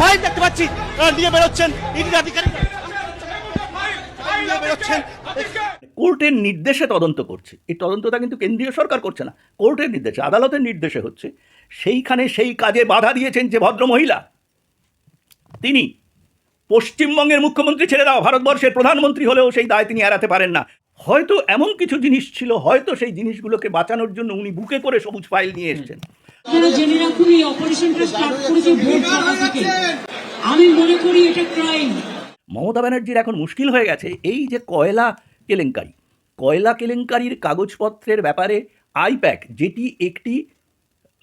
File দেখতে পাচ্ছি। নিয়ে বেরোচ্ছেন। ইডির বেরোচ্ছেন। কোর্টের নির্দেশে তদন্ত করছে। এই তদন্তটা কিন্তু কেন্দ্রীয় সরকার করছে না। কোর্টের নির্দেশে, আদালতের নির্দেশে হচ্ছে, সেইখানে সেই কাজে বাধা দিয়েছেন যে ভদ্র মহিলা। তিনি পশ্চিমবঙ্গের মুখ্যমন্ত্রী ছেড়ে দাও ভারতবর্ষের প্রধানমন্ত্রী হলেও সেই দায় তিনি এড়াতে পারেন না। হয়তো এমন কিছু জিনিস ছিল, হয়তো সেই জিনিসগুলোকে বাঁচানোর জন্য উনি বুকে করে সবুজ ফাইল নিয়ে এসেছেন। আপনারা জেনে রাখুন এই অপারেশনটা স্টার্ট করেছে ভোট থেকে। আমি মনে করি এটা ক্রাইম মমতা ব্যানার্জির এখন মুশকিল হয়ে গেছে। এই যে কয়লা কেলেঙ্কারি কয়লা কেলেঙ্কারির কাগজপত্রের ব্যাপারে আইপ্যাক যেটি একটি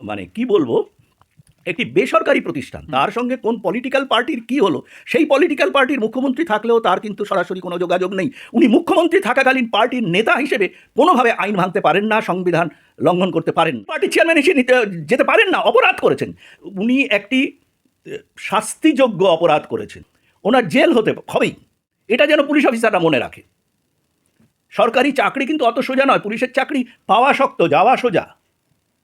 মানে কি বলব একটি বেসরকারি প্রতিষ্ঠান। তার সঙ্গে কোন পলিটিক্যাল পার্টির কি হলো? সেই পলিটিক্যাল পার্টির মুখ্যমন্ত্রী থাকলেও তার কিন্তু সরাসরি কোনো যোগাযোগ নেই। উনি মুখ্যমন্ত্রী থাকাকালীন পার্টির নেতা হিসেবে কোনোভাবে আইন ভাঙতে পারেন না সংবিধান লঙ্ঘন করতে পারেন। পার্টির চেয়ারম্যান হিসেবে নিতে যেতে পারেন না অপরাধ করেছেন। উনি একটি শাস্তিযোগ্য অপরাধ করেছেন। ওনার জেল হতে হবেই। এটা যেন পুলিশ অফিসাররা মনে রাখে। সরকারি চাকরি কিন্তু অত সোজা নয় পুলিশের চাকরি পাওয়া শক্ত যাওয়া সোজা।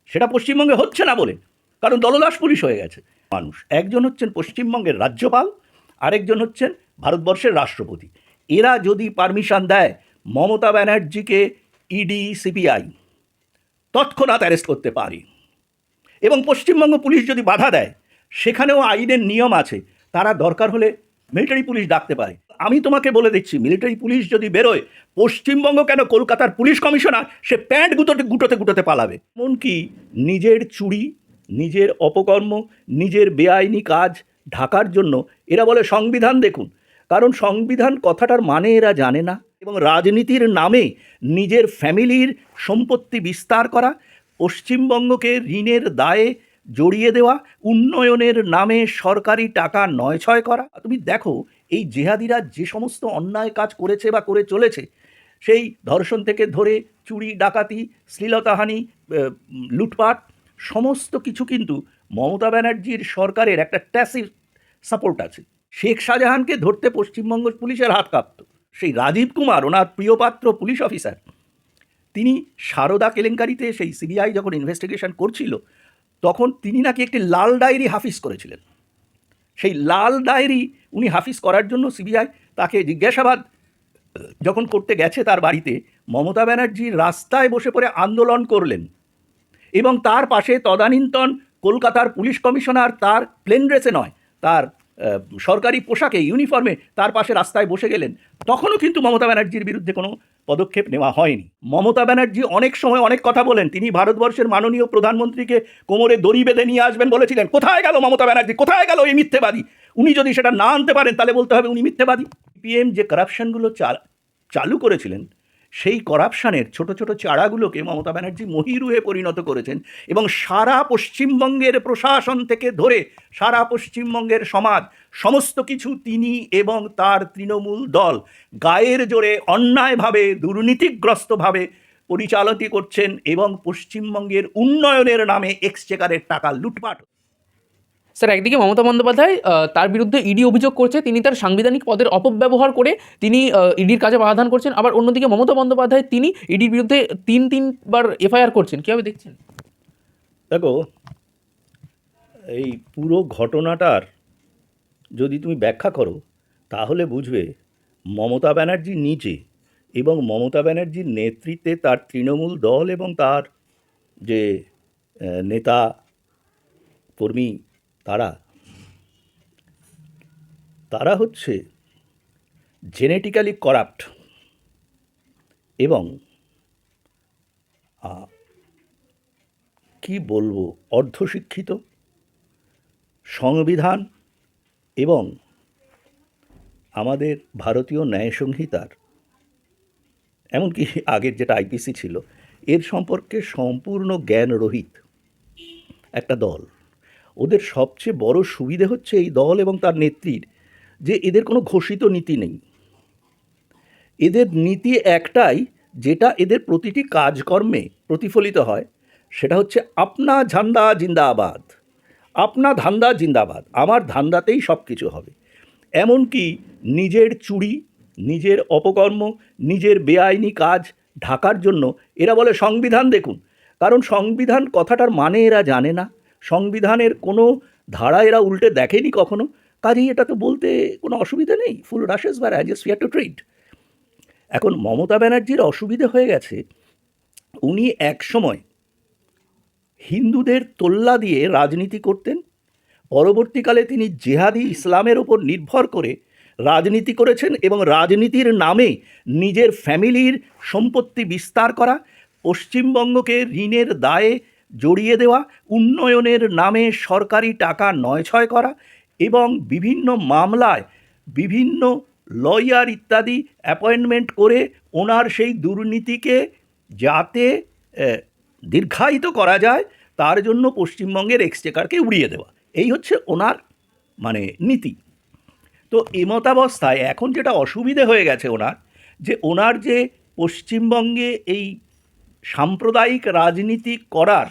সেটা পশ্চিমবঙ্গে হচ্ছে না বলে। কারণ দলদাস পুলিশ হয়ে গেছে। মানুষ, একজন হচ্ছেন পশ্চিমবঙ্গের রাজ্যপাল, আরেকজন হচ্ছেন ভারতবর্ষের রাষ্ট্রপতি। এরা যদি পারমিশন দেয়, মমতা ব্যানার্জিকে ইডি সিবিআই তৎক্ষণাৎ অ্যারেস্ট করতে পারে। এবং পশ্চিমবঙ্গ পুলিশ যদি বাধা দেয়, সেখানেও আইনের নিয়ম আছে, তারা দরকার হলে মিলিটারি পুলিশ ডাকতে পারে। আমি তোমাকে বলে দিচ্ছি, মিলিটারি পুলিশ যদি বেরোয়, পশ্চিমবঙ্গ কেন কলকাতার পুলিশ কমিশনার, সে প্যান্ট গুটোতে গুটোতে গুটোতে পালাবে? এমনকি নিজের চুরি নিজের অপকর্ম, নিজের বেআইনি কাজ ঢাকার জন্য এরা বলে সংবিধান দেখুন। কারণ সংবিধান কথাটার মানে এরা জানে না এবং রাজনীতির নামে নিজের ফ্যামিলির সম্পত্তি বিস্তার করা, পশ্চিমবঙ্গকে ঋণের দায়ে জড়িয়ে দেওয়া, উন্নয়নের নামে সরকারি টাকা নয় ছয় করা তুমি দেখো, এই জেহাদিরা যে সমস্ত অন্যায় কাজ করেছে বা করে চলেছে, সেই ধর্ষণ থেকে ধরে চুরি, ডাকাতি, শ্লীলতাহানি লুটপাট সমস্ত কিছু কিন্তু মমতা ব্যানার্জির সরকারের একটা ট্যাসিভ সাপোর্ট আছে। শেখ শাহজাহানকে ধরতে পশ্চিমবঙ্গ পুলিশের হাত কাঁপত। সেই রাজীব কুমার, ওনার প্রিয়পাত্র পুলিশ অফিসার, তিনি সারদা কেলেঙ্কারিতে সেই সিবিআই যখন ইনভেস্টিগেশন করছিল, তখন তিনি নাকি একটি লাল ডায়েরি হাফিজ করেছিলেন। সেই লাল ডায়েরি উনি হাফিজ করার জন্য সিবিআই তাকে জিজ্ঞাসাবাদ, যখন করতে গেছে তার বাড়িতে, মমতা ব্যানার্জি রাস্তায় বসে পড়ে আন্দোলন করলেন। এবং তার পাশে তদানীন্তন কলকাতার পুলিশ কমিশনার তার প্লেন ড্রেসে নয়, তার সরকারি পোশাকে, ইউনিফর্মে তার পাশে রাস্তায় বসে গেলেন। তখনও কিন্তু মমতা ব্যানার্জির বিরুদ্ধে কোনো পদক্ষেপ নেওয়া হয়নি। মমতা ব্যানার্জি অনেক সময় অনেক কথা বলেন। তিনি ভারতবর্ষের মাননীয় প্রধানমন্ত্রীকে কোমরে দড়ি বেঁধে নিয়ে আসবেন বলেছিলেন, কোথায় গেল মমতা ব্যানার্জি? কোথায় গেল এই মিথ্যেবাদী? উনি যদি সেটা না আনতে পারেন, তাহলে বলতে হবে উনি মিথ্যেবাদী। পিএম যে করাপশনগুলো চাল করেছিলেন সেই করাপশানের ছোট ছোট চারাগুলোকে মমতা ব্যানার্জি মহিরুহে পরিণত করেছেন এবং সারা পশ্চিমবঙ্গের প্রশাসন থেকে ধরে সারা পশ্চিমবঙ্গের সমাজ, সমস্ত কিছু তিনি এবং তার তৃণমূল দল গায়ের জোরে অন্যায়ভাবে, দুর্নীতিগ্রস্তভাবে পরিচালিত করছেন এবং পশ্চিমবঙ্গের উন্নয়নের নামে এক্সচেকারের টাকা লুটপাট স্যার, একদিকে মমতা বন্দ্যোপাধ্যায় তার বিরুদ্ধে ইডি অভিযোগ করছে, তিনি তার সাংবিধানিক পদের অপব্যবহার করে তিনি ইডির কাজে বাধাদান করছেন। আবার অন্যদিকে মমতা বন্দ্যোপাধ্যায়, তিনি ইডির বিরুদ্ধে তিন, তিনবার এফআইআর করছেন। কীভাবে দেখছেন? দেখো, এই পুরো ঘটনাটার যদি তুমি ব্যাখ্যা করো, তাহলে বুঝবে মমতা ব্যানার্জি নিচে এবং মমতা ব্যানার্জির নেতৃত্বে তার তৃণমূল দল এবং তার যে নেতা, কর্মী তারা তারা হচ্ছে জেনেটিক্যালি করাপ্ট এবং কি বলব, অর্ধশিক্ষিত, সংবিধান এবং আমাদের ভারতীয় ন্যায় সংহিতার, এমনকি আগের যেটা আইপিসি ছিল, এর সম্পর্কে সম্পূর্ণ জ্ঞান রহিত একটা দল। ওদের সবচেয়ে বড় সুবিধে হচ্ছে এই দল এবং তার নেত্রীর, যে এদের কোনো ঘোষিত নীতি নেই। এদের নীতি একটাই, যেটা এদের প্রতিটি কাজকর্মে প্রতিফলিত হয়, সেটা হচ্ছে আপনা ঝান্দা জিন্দাবাদ। আপনা ধান্দা জিন্দাবাদ, আমার ধান্দাতেই সব কিছু হবে। এমনকি নিজের চুরি, নিজের অপকর্ম, নিজের বেআইনি কাজ ঢাকার জন্য এরা বলে সংবিধান দেখুন, কারণ সংবিধান কথাটার মানে এরা জানে না। সংবিধানের কোনো ধারা এরা উল্টে দেখেনি কখনো? কাজেই এটা তো বলতে কোনো অসুবিধা নেই। ফুল রাশেস বা রাজেস ফিয়ার টু ট্রিট এখন মমতা ব্যানার্জির অসুবিধে হয়ে গেছে। উনি এক সময় হিন্দুদের তোল্লা দিয়ে রাজনীতি করতেন। পরবর্তীকালে তিনি জেহাদি ইসলামের ওপর নির্ভর করে রাজনীতি করেছেন এবং রাজনীতির নামে নিজের ফ্যামিলির সম্পত্তি বিস্তার করা, পশ্চিমবঙ্গকে ঋণের দায়ে জড়িয়ে দেওয়া, উন্নয়নের নামে সরকারি টাকা নয়ছয় করা এবং বিভিন্ন মামলায় বিভিন্ন লয়ার ইত্যাদি অ্যাপয়েন্টমেন্ট করে ওনার সেই দুর্নীতিকে যাতে দীর্ঘায়িত করা যায়, তার জন্য পশ্চিমবঙ্গের এক্সচেকারকে উড়িয়ে দেওয়া। এই হচ্ছে ওনার মানে নীতি। তো এমতাবস্থায় এখন যেটা অসুবিধে হয়ে গেছে ওনার, যে ওনার যে পশ্চিমবঙ্গে এই সাম্প্রদায়িক রাজনীতি করার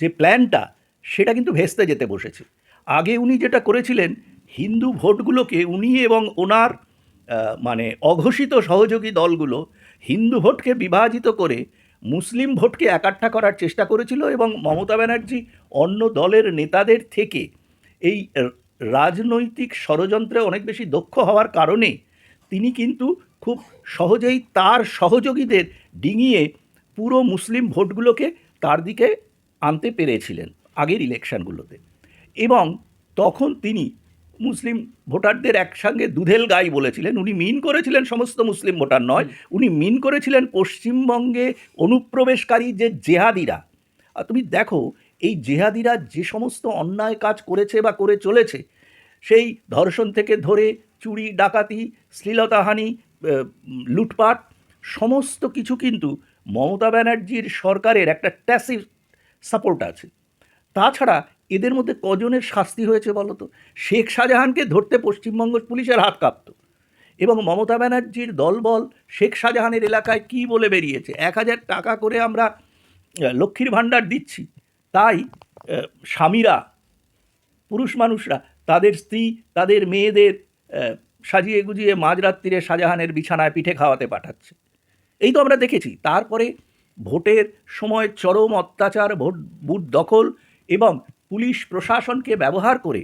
যে প্ল্যানটা, সেটা কিন্তু ভেস্তে যেতে বসেছে। আগে উনি যেটা করেছিলেন, হিন্দু ভোটগুলোকে উনি এবং ওনার মানে অঘোষিত সহযোগী দলগুলো হিন্দু ভোটকে বিভাজিত করে মুসলিম ভোটকে একাঠা করার চেষ্টা করেছিল এবং মমতা ব্যানার্জি অন্য দলের নেতাদের থেকে এই রাজনৈতিক ষড়যন্ত্রে অনেক বেশি দক্ষ হওয়ার কারণে তিনি কিন্তু খুব সহজেই তার সহযোগীদের ডিঙিয়ে পুরো মুসলিম ভোটগুলোকে তার দিকে আনতে পেরেছিলেন আগের ইলেকশনগুলোতে। এবং তখন তিনি মুসলিম ভোটারদের একসঙ্গে দুধেল গাই বলেছিলেন। উনি মিন করেছিলেন সমস্ত মুসলিম ভোটার নয়, উনি মিন করেছিলেন পশ্চিমবঙ্গে অনুপ্রবেশকারী যে জেহাদিরা। আর তুমি দেখো, এই জেহাদিরা যে সমস্ত অন্যায় কাজ করেছে বা করে চলেছে, সেই ধর্ষণ থেকে ধরে চুরি, ডাকাতি, শ্লীলতাহানি লুটপাট, সমস্ত কিছু কিন্তু মমতা ব্যানার্জির সরকারের একটা ট্যাসিভ সাপোর্ট আছে। তাছাড়া এদের মধ্যে কজনের শাস্তি হয়েছে বলো তো? শেখ শাহজাহানকে ধরতে পশ্চিমবঙ্গ পুলিশের হাত কাঁপত। এবং মমতা ব্যানার্জির দলবল শেখ শাহজাহানের এলাকায় কি বলে বেরিয়েছে? এক হাজার টাকা করে আমরা লক্ষ্মীর ভাণ্ডার দিচ্ছি। তাই স্বামীরা, পুরুষ মানুষরা, তাদের স্ত্রী, তাদের মেয়েদের সাজিয়ে গুজিয়ে মাঝরাত্রিরে শাহজাহানের বিছানায় পিঠে খাওয়াতে পাঠাচ্ছে। এই তো আমরা দেখেছি, তারপরে ভোটের সময় চরম অত্যাচার, ভোট, বুথ দখল এবং পুলিশ প্রশাসনকে ব্যবহার করে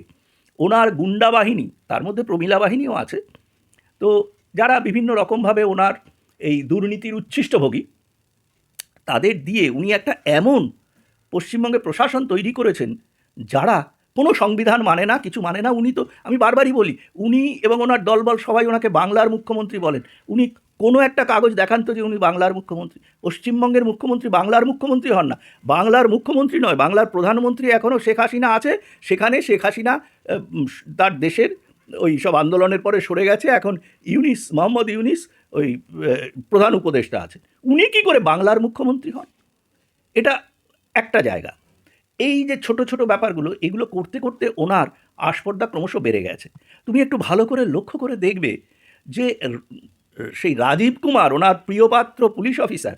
ওনার গুন্ডা বাহিনী, তার মধ্যে প্রমীলা বাহিনীও আছে, তো যারা বিভিন্ন রকমভাবে ওনার এই দুর্নীতির উচ্ছিষ্টভোগী, তাদের দিয়ে উনি একটা এমন পশ্চিমবঙ্গে প্রশাসন তৈরি করেছেন যারা কোনো সংবিধান মানে না, কিছু মানে না। উনি তো, আমি বারবারই বলি, উনি এবং ওনার দলবল সবাই ওনাকে বাংলার মুখ্যমন্ত্রী বলেন। উনি কোনো একটা কাগজ দেখান তো যে উনি বাংলার মুখ্যমন্ত্রী। পশ্চিমবঙ্গের মুখ্যমন্ত্রী বাংলার মুখ্যমন্ত্রী হন না। বাংলার মুখ্যমন্ত্রী নয়, বাংলার প্রধানমন্ত্রী এখনও শেখ হাসিনা আছে। সেখানে শেখ হাসিনা তার দেশের ওই সব আন্দোলনের পরে সরে গেছে। এখন ইউনিস, মোহাম্মদ ইউনিস ওই প্রধান উপদেষ্টা আছে। উনি কি করে বাংলার মুখ্যমন্ত্রী হন? এটা একটা জায়গা। এই যে ছোট ছোট ব্যাপারগুলো, এগুলো করতে করতে ওনার আস্পর্ধা ক্রমশ বেড়ে গেছে। তুমি একটু ভালো করে লক্ষ্য করে দেখবে যে সেই রাজীব কুমার, ওনার প্রিয়পাত্র পুলিশ অফিসার,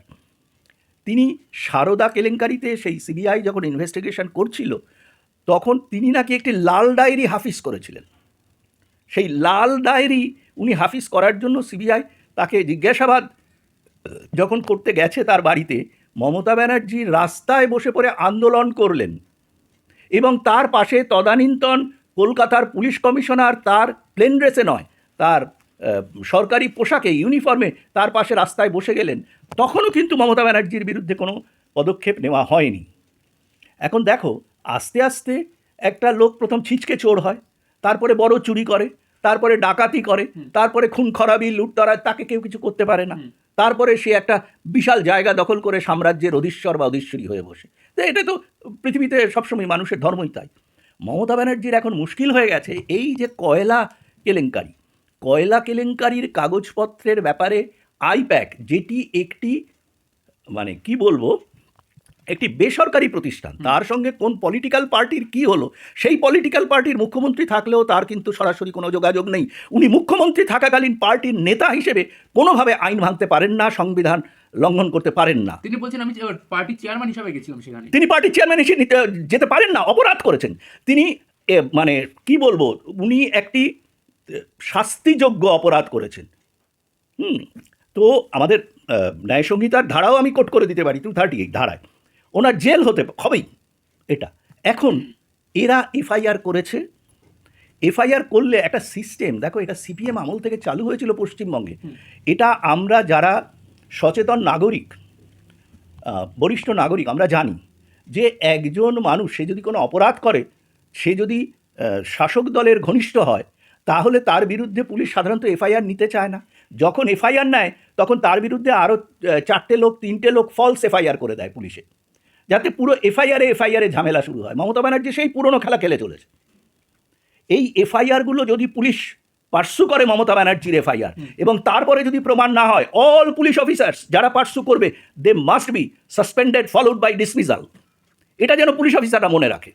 তিনি সারদা কেলেঙ্কারিতে সেই সিবিআই যখন ইনভেস্টিগেশন করছিল, তখন তিনি নাকি একটি লাল ডায়েরি হাফিজ করেছিলেন। সেই লাল ডায়েরি উনি হাফিজ করার জন্য সিবিআই তাকে জিজ্ঞাসাবাদ যখন করতে গেছে তার বাড়িতে মমতা ব্যানার্জি রাস্তায় বসে পড়ে আন্দোলন করলেন এবং তার পাশে তদানীন্তন কলকাতার পুলিশ কমিশনার তার প্লেন ড্রেসে নয় তার সরকারি পোশাকে ইউনিফর্মে তার পাশে রাস্তায় বসে গেলেন। তখনও কিন্তু মমতা ব্যানার্জির বিরুদ্ধে কোনো পদক্ষেপ নেওয়া হয়নি। এখন দেখো আস্তে আস্তে একটা লোক প্রথম ছিচকে চোর হয় তারপরে বড় চুরি করে তারপরে ডাকাতি করে তারপরে খুন খরাবি লুটতরা তাকে কেউ কিছু করতে পারে না। তারপরে সে একটা বিশাল জায়গা দখল করে সাম্রাজ্যের অধীশ্বর বা অধীশ্বরী হয়ে বসে। তো এটা তো পৃথিবীতে সবসময় মানুষের ধর্মই তাই। মমতা ব্যানার্জির এখন মুশকিল হয়ে গেছে এই যে কয়লা কেলেঙ্কারি। কয়লা কেলেঙ্কারির কাগজপত্রের ব্যাপারে আইপ্যাক, যেটি একটি মানে কি বলব একটি বেসরকারি প্রতিষ্ঠান। তার সঙ্গে কোন পলিটিক্যাল পার্টির কি হলো? সেই পলিটিক্যাল পার্টির মুখ্যমন্ত্রী থাকলেও তার কিন্তু সরাসরি কোনো যোগাযোগ নেই। উনি মুখ্যমন্ত্রী থাকাকালীন পার্টির নেতা হিসেবে কোনোভাবে আইন ভাঙতে পারেন না সংবিধান লঙ্ঘন করতে পারেন না। তিনি বলছেন আমি পার্টির চেয়ারম্যান হিসাবে গেছিলাম সেখানে। তিনি পার্টির চেয়ারম্যান হিসেবে নিতে- যেতে পারেন না অপরাধ করেছেন। তিনি এ, মানে কি বলব উনি একটি শাস্তিযোগ্য অপরাধ করেছেন। হুম তো আমাদের ন্যায় সংহিতার ধারাও আমি কোট করে দিতে পারি টু থার্টি এই ধারায়। ওনার জেল হতে হবেই এটা। এখন এরা এফআইআর করেছে। এফআইআর করলে একটা সিস্টেম দেখো এটা সিপিএম আমল থেকে চালু হয়েছিল পশ্চিমবঙ্গে। এটা আমরা যারা সচেতন নাগরিক বরিষ্ঠ নাগরিক আমরা জানি যে একজন মানুষ সে যদি কোনো অপরাধ করে সে যদি শাসক দলের ঘনিষ্ঠ হয় তাহলে তার বিরুদ্ধে পুলিশ সাধারণত এফআইআর নিতে চায় না। যখন এফআইআর নেয় তখন তার বিরুদ্ধে আরও চারটে লোক তিনটে লোক ফলস এফআইআর করে দেয় পুলিশে। যাতে পুরো এফআইআরে এফআইআরে ঝামেলা শুরু হয়। মমতা ব্যানার্জি সেই পুরনো খেলা খেলে চলেছে। এই এফআইআরগুলো যদি পুলিশ পার্সু করে মমতা ব্যানার্জির এফআইআর এবং তারপরে যদি প্রমাণ না হয় অল পুলিশ অফিসার্স যারা পার্সু করবে they must be suspended followed by dismissal এটা যেন পুলিশ অফিসাররা মনে রাখে।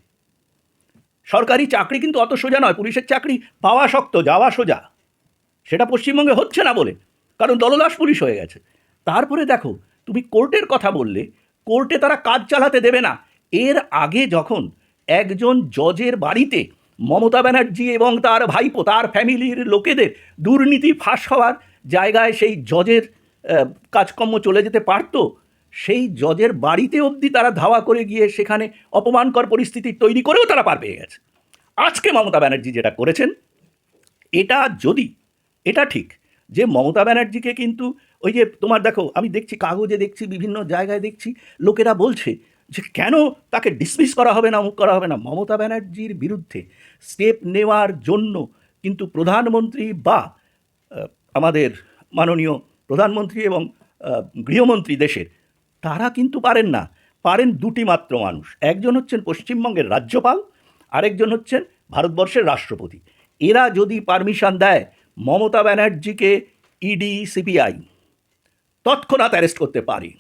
সরকারি চাকরি কিন্তু অত সোজা নয় পুলিশের চাকরি পাওয়া শক্ত যাওয়া সোজা। সেটা পশ্চিমবঙ্গে হচ্ছে না বলে কারণ দলদাস পুলিশ হয়ে গেছে। তারপরে দেখো তুমি কোর্টের কথা বললে কোর্টে তারা কাজ চালাতে দেবে না। এর আগে যখন একজন জজের বাড়িতে মমতা ব্যানার্জি এবং তার ভাইপো, তার ফ্যামিলির লোকেদের দুর্নীতি ফাঁস হওয়ার জায়গায় সেই জজের কাজকর্ম চলে যেতে পারতো, সেই জজের বাড়িতে অবধি তারা ধাওয়া করে গিয়ে সেখানে অপমানকর পরিস্থিতি তৈরি করেও তারা পার পেয়ে গেছে। আজকে মমতা ব্যানার্জি যেটা করেছেন, এটা যদি, এটা ঠিক যে মমতা ব্যানার্জিকে কিন্তু ওই যে তোমার দেখো, আমি দেখছি কাগজে দেখছি, বিভিন্ন জায়গায় দেখছি, লোকেরা বলছে যে কেন তাকে ডিসমিস করা হবে না অমুক করা হবে না? মমতা ব্যানার্জির বিরুদ্ধে স্টেপ নেওয়ার জন্য কিন্তু প্রধানমন্ত্রী বা আমাদের মাননীয় প্রধানমন্ত্রী এবং গৃহমন্ত্রী দেশের, তারা কিন্তু পারেন না। পারেন দুটি মাত্র মানুষ। একজন হচ্ছেন পশ্চিমবঙ্গের রাজ্যপাল, আরেকজন হচ্ছেন ভারতবর্ষের রাষ্ট্রপতি। এরা যদি পারমিশন দেয়, মমতা ব্যানার্জিকে ইডি সিবিআই তৎক্ষণাৎ অ্যারেস্ট করতে পারি।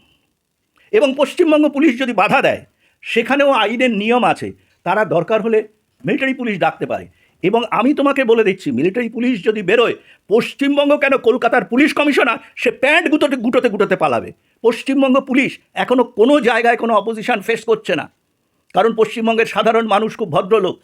এবং পশ্চিমবঙ্গ পুলিশ যদি বাধা দেয়, সেখানেও আইনের নিয়ম আছে, তারা দরকার হলে মিলিটারি পুলিশ ডাকতে পারে। এবং আমি তোমাকে বলে দিচ্ছি মিলিটারি পুলিশ যদি বেরোয়, পশ্চিমবঙ্গ কেন কলকাতার পুলিশ কমিশনার, সে প্যান্ট গুটোতে গুটোতে গুটোতে পালাবে? পশ্চিমবঙ্গ পুলিশ এখনও কোনো জায়গায় কোনো অপোজিশন ফেস করছে না। কারণ পশ্চিমবঙ্গের সাধারণ মানুষ খুব ভদ্রলোক।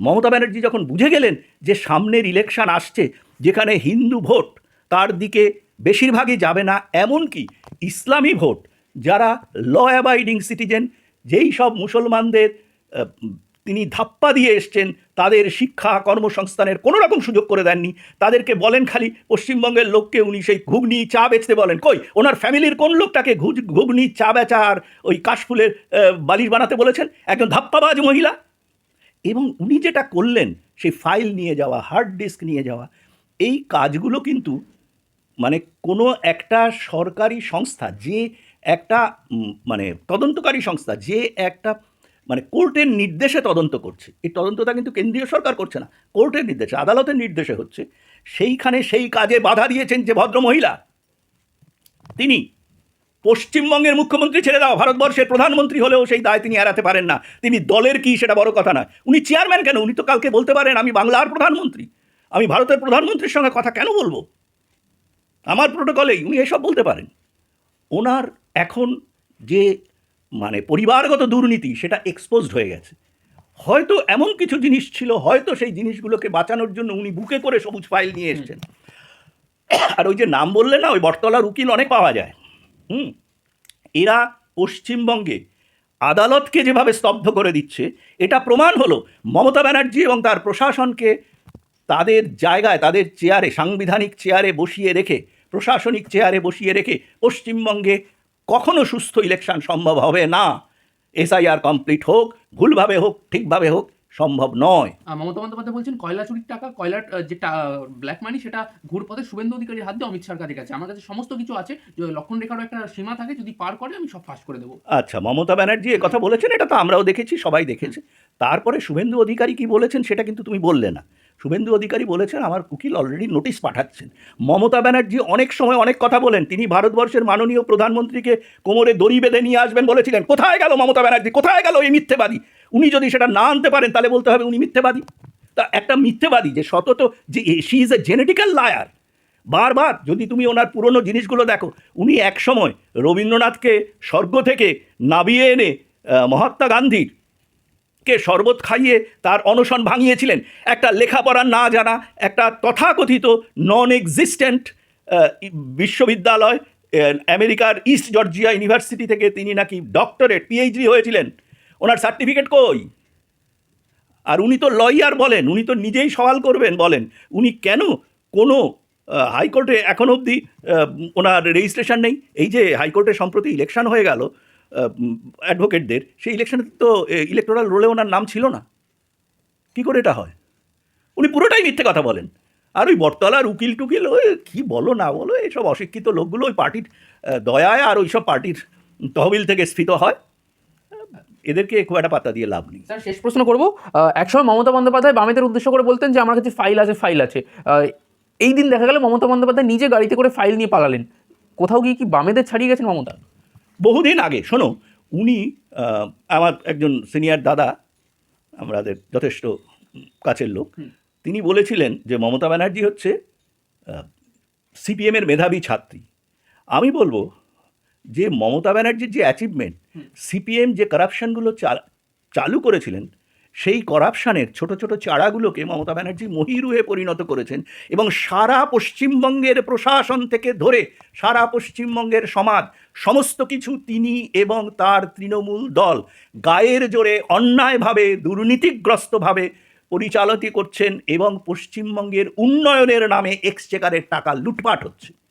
মমতা ব্যানার্জি যখন বুঝে গেলেন যে সামনের ইলেকশন আসছে, যেখানে হিন্দু ভোট, তার দিকে বেশিরভাগই যাবে না এমনকি ইসলামী ভোট, যারা ল অ্যাবাইডিং সিটিজেন যেই সব মুসলমানদের তিনি ধাপ্পা দিয়ে এসছেন, তাদের শিক্ষা, কর্মসংস্থানের কোনো রকম সুযোগ করে দেননি। তাদেরকে বলেন খালি, পশ্চিমবঙ্গের লোককে উনি সেই ঘুগনি, চা বেচতে বলেন। কই, ওনার ফ্যামিলির কোন লোকটাকে ঘুগনি, চা বেচা আর ওই কাশফুলের বালিশ বানাতে বলেছেন? একজন ধাপ্পাবাজ মহিলা। এবং উনি যেটা করলেন, সেই ফাইল নিয়ে যাওয়া হার্ড ডিস্ক নিয়ে যাওয়া, এই কাজগুলো কিন্তু মানে কোনো একটা সরকারি সংস্থা, যে একটা মানে তদন্তকারী সংস্থা, যে একটা মানে কোর্টের নির্দেশে তদন্ত করছে, এই তদন্তটা কিন্তু কেন্দ্রীয় সরকার করছে না, কোর্টের নির্দেশে, আদালতের নির্দেশে হচ্ছে, সেইখানে সেই কাজে বাধা দিয়েছেন যে ভদ্রমহিলা তিনি পশ্চিমবঙ্গের মুখ্যমন্ত্রী ছেড়ে দাও ভারতবর্ষের প্রধানমন্ত্রী হলেও সেই দায় তিনি এড়াতে পারেন না, তিনি দলের কি সেটা বড় কথা নয়, উনি চেয়ারম্যান কেন, উনি তো কালকে বলতে পারেন, আমি বাংলার প্রধানমন্ত্রী, আমি ভারতের প্রধানমন্ত্রীর সঙ্গে কথা কেন বলব? আমার প্রোটোকলেই উনি এসব বলতে পারেন। ওনার এখন যে মানে পরিবারগত দুর্নীতি সেটা এক্সপোজড হয়ে গেছে। হয়তো এমন কিছু জিনিস ছিল হয়তো সেই জিনিসগুলোকে বাঁচানোর জন্য উনি বুকে করে সবুজ ফাইল নিয়ে এসছেন। আর ওই যে নাম বললে না ওই বটতলার উকিল অনেক পাওয়া যায়। হুম? এরা পশ্চিমবঙ্গে আদালতকে যেভাবে স্তব্ধ করে দিচ্ছে এটা প্রমাণ হলো মমতা ব্যানার্জি এবং তার প্রশাসনকে তাদের জায়গায় তাদের চেয়ারে সাংবিধানিক চেয়ারে বসিয়ে রেখে প্রশাসনিক চেয়ারে বসিয়ে রেখে পশ্চিমবঙ্গে কখনো সুস্থ ইলেকশন সম্ভব হবে না। এসআইআর কমপ্লিট হোক ভুলভাবে হোক ঠিকভাবে হোক সম্ভব নয়। মমতা বন্দ্যোপাধ্যায় বলছেন কয়লা চুরির টাকা কয়লার যে ব্ল্যাক মানি সেটা ঘুরপথে শুভেন্দু অধিকারীর হাত দিয়ে অমিত শাহর কাছে গেছে। আমার কাছে সমস্ত কিছু আছে যে লক্ষণ রেখারও একটা সীমা থাকে যদি পার করে আমি সব ফাঁস করে দেবো। আচ্ছা মমতা ব্যানার্জি এ কথা বলেছেন এটা তো আমরাও দেখেছি সবাই দেখেছে। তারপরে শুভেন্দু অধিকারী কি বলেছেন সেটা কিন্তু তুমি বললে না। শুভেন্দু অধিকারী বলেছেন, আমার উকিল অলরেডি নোটিশ পাঠাচ্ছেন। মমতা ব্যানার্জি অনেক সময় অনেক কথা বলেন, তিনি ভারতবর্ষের মাননীয় প্রধানমন্ত্রীকে কোমরে দড়ি বেঁধে নিয়ে আসবেন বলেছিলেন। কোথায় গেল মমতা ব্যানার্জি? কোথায় গেল এই মিথ্যেবাদী? উনি যদি সেটা না আনতে পারেন, তাহলে বলতে হবে উনি মিথ্যেবাদী। তা একটা মিথ্যেবাদী যে সতত যে she is a genetical liar বারবার যদি তুমি ওনার পুরনো জিনিসগুলো দেখো, উনি একসময় রবীন্দ্রনাথকে স্বর্গ থেকে নাবিয়ে এনে মহাত্মা গান্ধীর কে শরবত খাইয়ে তার অনশন ভাঙিয়েছিলেন? একটা লেখাপড়া না জানা, একটা তথাকথিত নন এক্সিস্টেন্ট বিশ্ববিদ্যালয় আমেরিকার ইস্ট জর্জিয়া ইউনিভার্সিটি থেকে তিনি নাকি ডক্টরেট পিএইচডি হয়েছিলেন। ওনার সার্টিফিকেট কই? আর উনি তো লয়ার বলেন, উনি তো নিজেই সওয়াল করবেন বলেন। উনি কেন কোনো হাইকোর্টে এখন অবধি ওনার রেজিস্ট্রেশন নেই? এই যে হাইকোর্টে সম্প্রতি ইলেকশন হয়ে গেল অ্যাডভোকেটদের সেই ইলেকশনে তো ইলেকটোরাল রোলে ওনার নাম ছিল না। কি করে এটা হয়? উনি পুরোটাই মিথ্যে কথা বলেন। আর ওই বটতলার উকিল টুকিল ওই কী বলো না বলো, এইসব অশিক্ষিত লোকগুলো ওই পার্টির দয়ায় আর ওইসব পার্টির তহবিল থেকে স্ফীত হয়। এদেরকে খুব একটা পাত্তা দিয়ে লাভ নেই। স্যার, শেষ প্রশ্ন করব। একসময় মমতা বন্দ্যোপাধ্যায় বামেদের উদ্দেশ্য করে বলতেন যে, আমার কাছে ফাইল আছে ফাইল আছে। এই দিন দেখা গেল মমতা বন্দ্যোপাধ্যায় নিজে গাড়িতে করে ফাইল নিয়ে পালালেন। কোথাও গিয়ে কি বামেদের ছাড়িয়ে গেছেন মমতা? বহুদিন আগে শোনো উনি আমার একজন সিনিয়র দাদা আমাদের যথেষ্ট কাছের লোক তিনি বলেছিলেন যে মমতা ব্যানার্জি হচ্ছে সিপিএমের মেধাবী ছাত্রী। আমি বলব যে মমতা ব্যানার্জির যে অ্যাচিভমেন্ট সিপিএম যে কারাপশানগুলো চালু করেছিলেন সেই করাপশানের ছোট ছোট চারাগুলোকে মমতা ব্যানার্জি মহিরুহে পরিণত করেছেন এবং সারা পশ্চিমবঙ্গের প্রশাসন থেকে ধরে সারা পশ্চিমবঙ্গের সমাজ, সমস্ত কিছু তিনি এবং তার তৃণমূল দল গায়ের জোরে অন্যায়ভাবে, দুর্নীতিগ্রস্তভাবে পরিচালিত করছেন এবং পশ্চিমবঙ্গের উন্নয়নের নামে এক্সচেকারের টাকা লুটপাট হচ্ছে।